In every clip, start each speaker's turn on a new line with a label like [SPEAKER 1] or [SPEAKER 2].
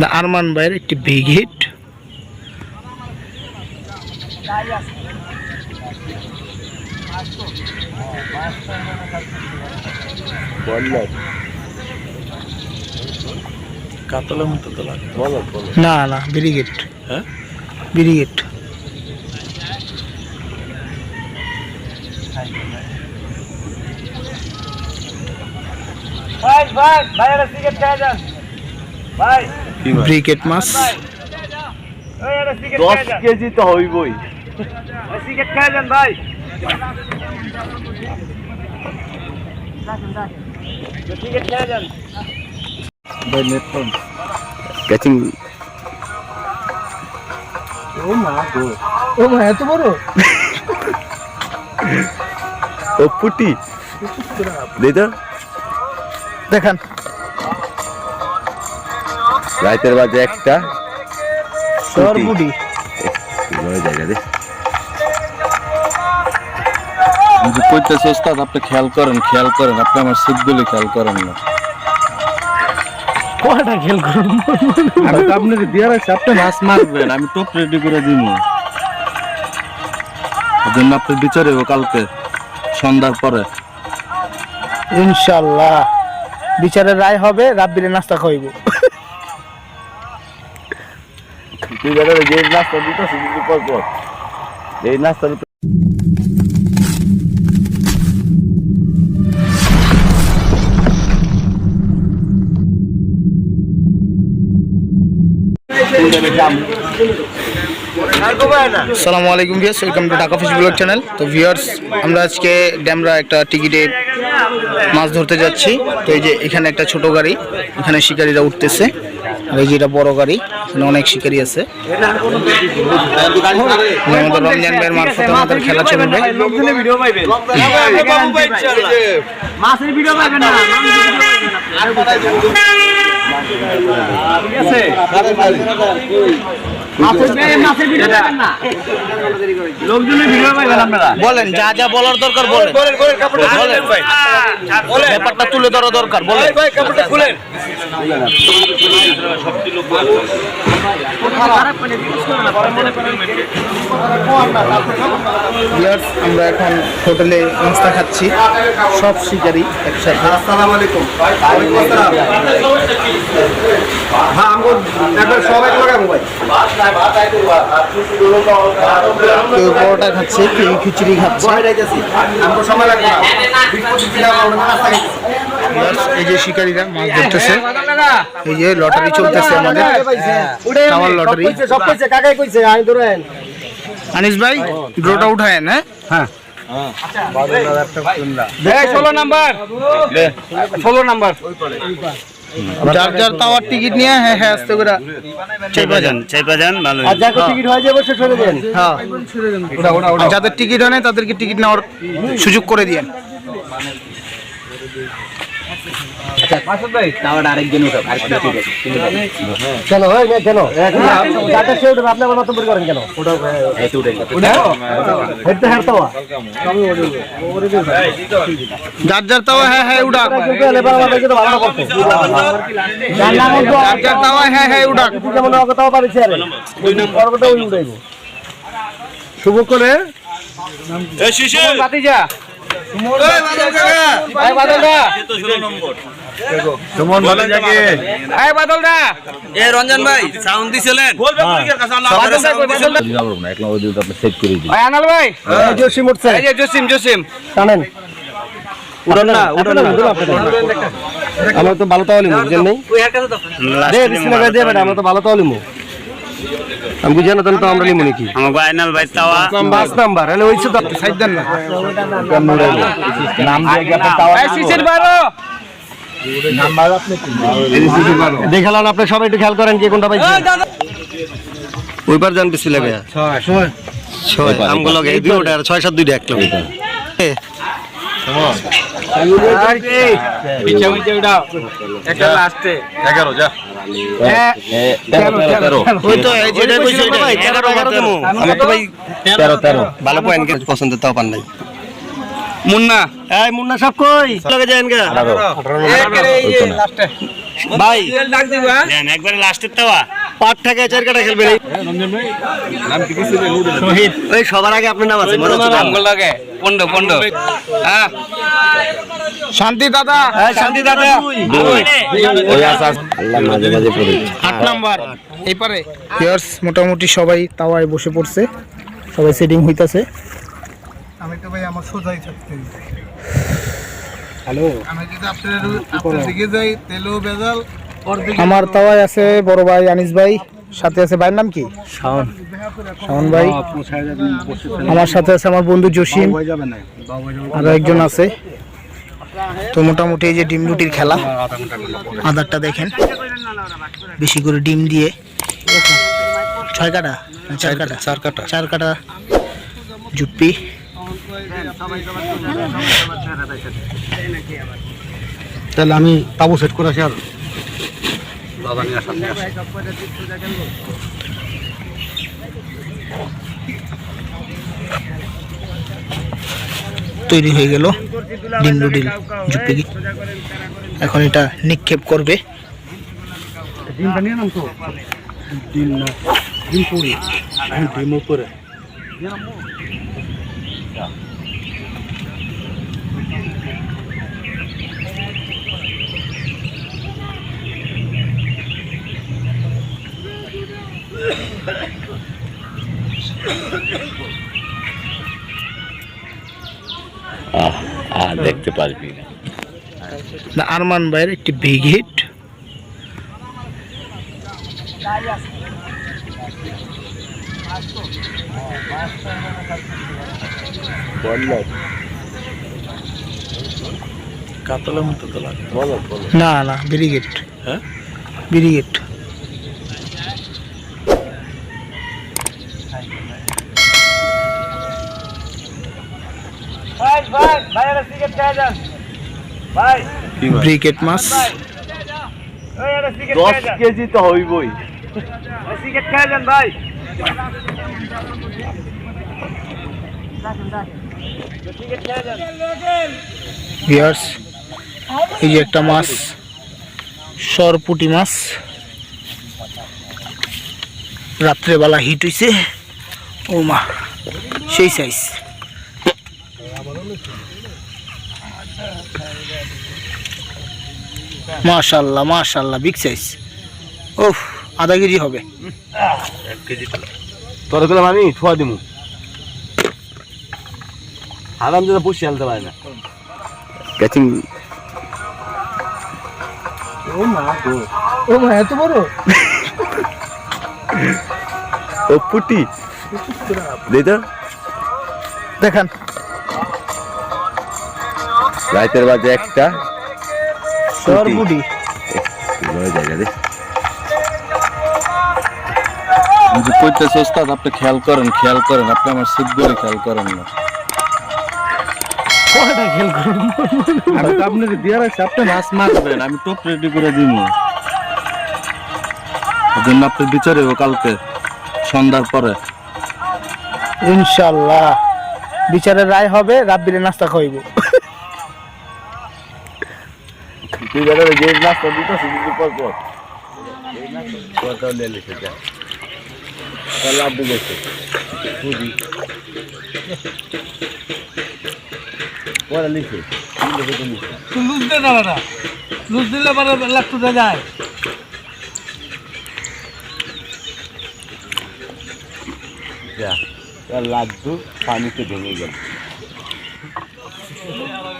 [SPEAKER 1] না আরমান ভাইয়ের একটি বিগ হিট
[SPEAKER 2] কাতলের মতো তো
[SPEAKER 1] না না ব্রিগেড
[SPEAKER 2] হ্যাঁ?
[SPEAKER 1] ব্রিগেড
[SPEAKER 3] ভাই ভাই ভাই একটা সিগারেট খেয়ে যান ভাই
[SPEAKER 2] কি ভাই
[SPEAKER 1] ব্রিগেড মাছ
[SPEAKER 2] দশ কেজি তো হইবই
[SPEAKER 3] ভাই
[SPEAKER 4] ক্যাচিং
[SPEAKER 2] ও মা গো
[SPEAKER 1] ও মা এত বড়
[SPEAKER 4] ও পুটি দে তো
[SPEAKER 1] দেখান।
[SPEAKER 4] রাইতের বাজে একটা।
[SPEAKER 2] কইতেছে ওস্তাদ আপনি খেয়াল করেন খেয়াল করেন আপনি আমার সিটগুলি খেয়াল করেন না।
[SPEAKER 1] কয়টা খেল করুন?
[SPEAKER 2] আমি তো আপনাকে দিয়ে রাখছি আপনি মাছ মারবেন আমি টোপ রেডি করে দিব। জন্য আপনি বিচার কালকে সন্ধ্যার পরে।
[SPEAKER 1] ইনশাল্লাহ। বিচারের রায় হবে রাব্বিরে নাস্তা খাইব
[SPEAKER 4] তুই নাস্তা পর এই নাস্তা
[SPEAKER 1] আসসালামু আলাইকুম viewers welcome to Dhaka fish vlog channel. তো ভিউয়ার্স আমরা আজকে ড্যামরা একটা টিকিটে মাছ ধরতে যাচ্ছি। তো এই যে এখানে একটা ছোট গাড়ি এখানে শিকারীরা উঠতেছে। আর এই যে এটা বড় গাড়ি এখানে অনেক শিকারী আছে। আমাদের রমজান ভাইয়ের মারফতে আমাদের খেলা চলবে।
[SPEAKER 3] মাছের ভিডিও পাইবেন না
[SPEAKER 1] বলেন। যা যা বলার দরকার বলেন ব্যাপারটা তুলে ধরা দরকার বলেন।
[SPEAKER 3] ভাই কাপড়টা খুলেন।
[SPEAKER 1] ভিউয়ার্স আমরা এখন হোটেলে নাস্তা খাচ্ছি। সব শিকারি একসাথে।
[SPEAKER 5] আসসালামু আলাইকুম। হ্যাঁ লাগাবো ভাই
[SPEAKER 1] কেউ পরোটা খাচ্ছে কেউ খিচুড়ি খাচ্ছে।
[SPEAKER 5] সময় লাগবে
[SPEAKER 1] এই যে শিকারীরা মাছ ধরতেছে। এই যে লটারি চলতেছে আমাদের। Tower lottery.
[SPEAKER 5] সব কইছে কাকাই কইছে আমি ধরেন।
[SPEAKER 1] আনিস ভাই ড্রোটা উঠায়েন হ্যাঁ?
[SPEAKER 3] ষোলো নাম্বার। ষোলো নাম্বার।
[SPEAKER 1] যার যার টাওয়ার টিকিট নিয়ে হ্যাঁ হ্যাঁ আস্তে করে। চেপে যান
[SPEAKER 4] চাইপা যান ভালো
[SPEAKER 5] আর যাকে টিকিট হয়ে যাবে সে সরে দেন।
[SPEAKER 1] হ্যাঁ। যাদের টিকিট হয় না তাদেরকে টিকিট নেওয়ার সুযোগ করে দিয়েন।
[SPEAKER 5] কেন? কেন? এখন সে উঠবে আপনি আমার মতন করেন কেন? হেঁটে হাঁটতে
[SPEAKER 1] যার যার তাওয়া হ্যাঁ হ্যাঁ উঠাক
[SPEAKER 5] যার
[SPEAKER 1] যার তাওয়া হ্যাঁ হ্যাঁ উঠাক
[SPEAKER 5] যেমন অগতাও পারিছে আরে পর্বটা ওই উঠাইবো শুভ করে উঠছে
[SPEAKER 3] এই যে
[SPEAKER 5] আমরা তো ভালো তাহলে আমরা তো ভালো তাহলে আমি বুঝি না তো আমরা লিমু নাকি?
[SPEAKER 4] আমার বাইনাল ভাই তাওয়া।
[SPEAKER 5] পাঁচ নাম্বার হলে ওইছে তো
[SPEAKER 1] সাইড দেন না।
[SPEAKER 4] নাম দিয়ে আপনি তাওয়া
[SPEAKER 3] এই সিসির বারো।
[SPEAKER 5] দেখালাম আপনি সবাই একটু খেয়াল করেন কে কোনটা পাইছে। ওইবার যান বিসমিল্লাহ ভাইয়া। ছয় আমগুলো এই দুইটা আর ছয় সাত দুইটা এক লগে।
[SPEAKER 3] পিছে পিছে উঠাও একটা লাস্টে।
[SPEAKER 2] এগারো যা।
[SPEAKER 5] ভালো পয়েন্ট কে পছন্দের তাও পান নাই
[SPEAKER 3] মুন্না
[SPEAKER 5] এই মুন্না সব কই লগে যান গা
[SPEAKER 3] লাস্টে
[SPEAKER 5] ভাই
[SPEAKER 3] ডাক দিবা
[SPEAKER 1] একবারে লাস্টের তাওয়া।
[SPEAKER 5] পাট থেকে চার কাটা খেলবে শহীদ। ওই সবার আগে আপনার নাম আছে মনে হচ্ছে
[SPEAKER 3] পন্ড পন্ড হ্যাঁ।
[SPEAKER 1] শান্তি দাদা।
[SPEAKER 5] হ্যাঁ, শান্তি দাদা।
[SPEAKER 1] আট নাম্বার। এই পারে মোটামুটি সবাই তাওয়ায় বসে পড়ছে। সবাই সেটিং হইতাছে।
[SPEAKER 6] আমি তো ভাই আমার সোজাই থাকতে হ্যালো আমি যদি আপনার আপনার দিকে যাই তেলও বেজাল
[SPEAKER 1] আমার তাওয়ায় আছে বড় ভাই আনিস ভাই সাথে আছে ভাইয়ের নাম কি? শাওন। শাওন ভাই। আমার সাথে আছে আমার বন্ধু জসিম। আরও একজন আছে। তো মোটামুটি এই যে ডিম রুটির খেলা আদারটা দেখেন। বেশি করে ডিম দিয়ে। ছয় কাটা? চার কাটা? চার কাটা। চার কাটা জুপ্পি
[SPEAKER 5] তাহলে আমি তাবু সেট করে আসি আর
[SPEAKER 1] তৈরি হয়ে গেল ডিম রুটির জুপ্পি এখন এটা নিক্ষেপ করবে।
[SPEAKER 5] ডিমটা নিয়ে নাম তো। ডিম না ডিম পুরি ডিম উপরে।
[SPEAKER 4] দেখতে পারবি না।
[SPEAKER 1] না আরমান ভাইয়ের একটি বিগ হিট
[SPEAKER 4] কাতলের মতো
[SPEAKER 1] না না ব্রিগেড
[SPEAKER 4] হ্যাঁ?
[SPEAKER 1] ব্রিগেড ব্রিগেড মাছ।
[SPEAKER 4] দশ কেজি তো হইবই।
[SPEAKER 3] ভাই
[SPEAKER 1] ভিয়ার্স এই যে একটা মাছ সরপুটি মাছ। রাত্রেবেলা হিট হইছে। ও মা সেই সাইজ মাশাল্লাহ মাশাল্লাহ বিগ সাইজ ওফ আধা কেজি হবে।
[SPEAKER 5] তোর গেলাম আমি ঠোয়া দিমু। আরাম যেন পুষি আনতে পারে না।
[SPEAKER 4] ক্যাচিং
[SPEAKER 1] ও মা এত বড়?
[SPEAKER 4] ও পুটি। দে
[SPEAKER 1] দেখান।
[SPEAKER 4] রাইতের বাজে একটা।
[SPEAKER 1] সরপুটি
[SPEAKER 4] ওই জায়গা দে
[SPEAKER 2] কইতেছে ওস্তাদ আপনি খেয়াল করেন খেয়াল করেন আপনি আমার সিটগুলি খেয়াল করেন না। আমি তো আপনাকে দিয়ে রাখছি আপনি মাছ মারবেন আমি টোপ রেডি করে দিব। জন্য আপনি বিচার কালকে সন্ধ্যার পরে।
[SPEAKER 1] ইনশাল্লাহ বিচারের রায় হবে রাব্বিরে নাস্তা খাইব
[SPEAKER 4] তুই জানো যে নাস্তা দিতেছিস কিন্তু পর পর কথা নিয়ে লিখে তাহলে লাভ গেছে। বুঝি। পরে লিখে। তো
[SPEAKER 6] লুজ দে না দাদা লুজ দিলে পরে লাগতে যায়।
[SPEAKER 4] লাড্ডু পানিতে ভেঙে গেল।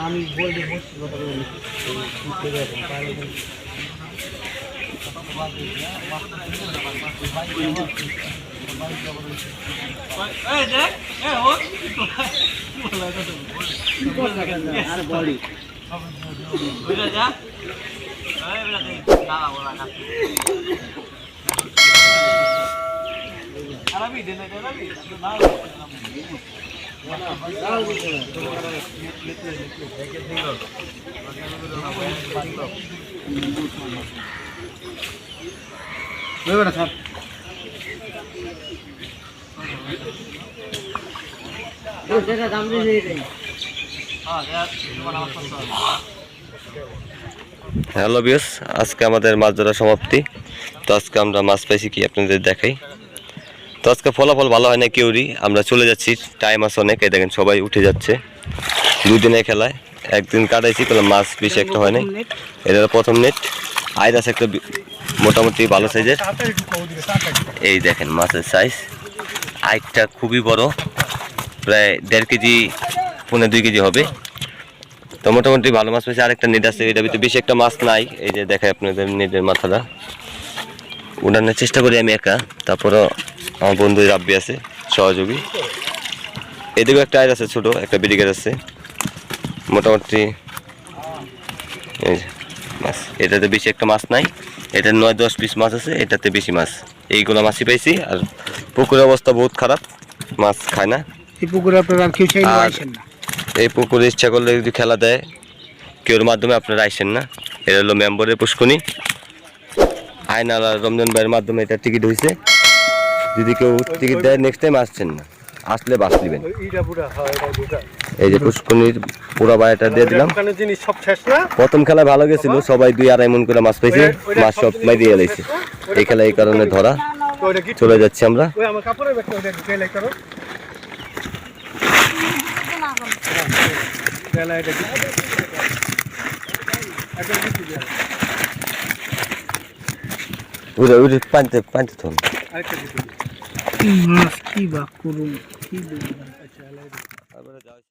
[SPEAKER 6] আমি বলতে বসছি কথা বলি আর বলি যা দাঁড়া বলা না
[SPEAKER 4] হ্যালো বিয়স আজকে আমাদের মাছ ধরা সমাপ্তি। তো আজকে আমরা মাছ পাইছি কি আপনাদের দেখাই। তো আজকে ফলাফল ভালো হয় না কেউরই। আমরা চলে যাচ্ছি টাইম আছে অনেক, এই দেখেন সবাই উঠে যাচ্ছে। দুদিনের খেলায়, একদিন কাটাইছি কোনো মাছ বেশি একটা হয় নাই। এটা প্রথম নেট আইর আছে একটা মোটামুটি ভালো সাইজের এই দেখেন মাছের সাইজ আইটটা খুবই বড়, প্রায় দেড় কেজি, পৌনে দুই কেজি হবে। তো মোটামুটি ভালো মাছ পেয়েছে। আরেকটা নেট আছে ভিতরে বেশি একটা মাছ নাই। এই যে দেখায় আপনাদের নেটের মাথাটা। উড়ানোর চেষ্টা করি আমি একা, তারপরও আমার বন্ধু রাব্বি আছে সহযোগী। এদিকেও একটা আয়ের আছে ছোট একটা বিডিগের আছে। মোটামুটি মাছ এটাতে বেশি একটা মাছ নাই। এটা নয় দশ পিস মাছ আছে এটাতে বেশি মাছ। এইগুলো মাছই পাইছি আর পুকুরের অবস্থা বহুত খারাপ মাছ খায় না।
[SPEAKER 1] এই পুকুরে আপনারা কেউ না।
[SPEAKER 4] এই পুকুরে ইচ্ছা করলে যদি খেলা দেয় কেউর মাধ্যমে আপনারা আইসেন না। এটা হলো মেম্বরের পুষ্কনি আয়নাল আর রমজান ভাইয়ের মাধ্যমে এটা টিকিট হয়েছে যদি কেউ টিকিট দেয় নেক্সট টাইম আসছেন না। আসলে বাস নেবেন। এই যে পুষ্কনির পুরো বাড়িটা দিয়ে দিলাম। প্রথম খেলা ভালো গেছিল সবাই দুই আড়াই মন করে মাছ পেয়েছে মাছ সব মাইরিয়ে লাইছে। এই খেলা এই কারণে ধরা। চলে যাচ্ছি আমরা। উড়ে উড়ে পানতে পানতে
[SPEAKER 6] আরেকটা দিতে
[SPEAKER 1] মাছ কি বা করুন কি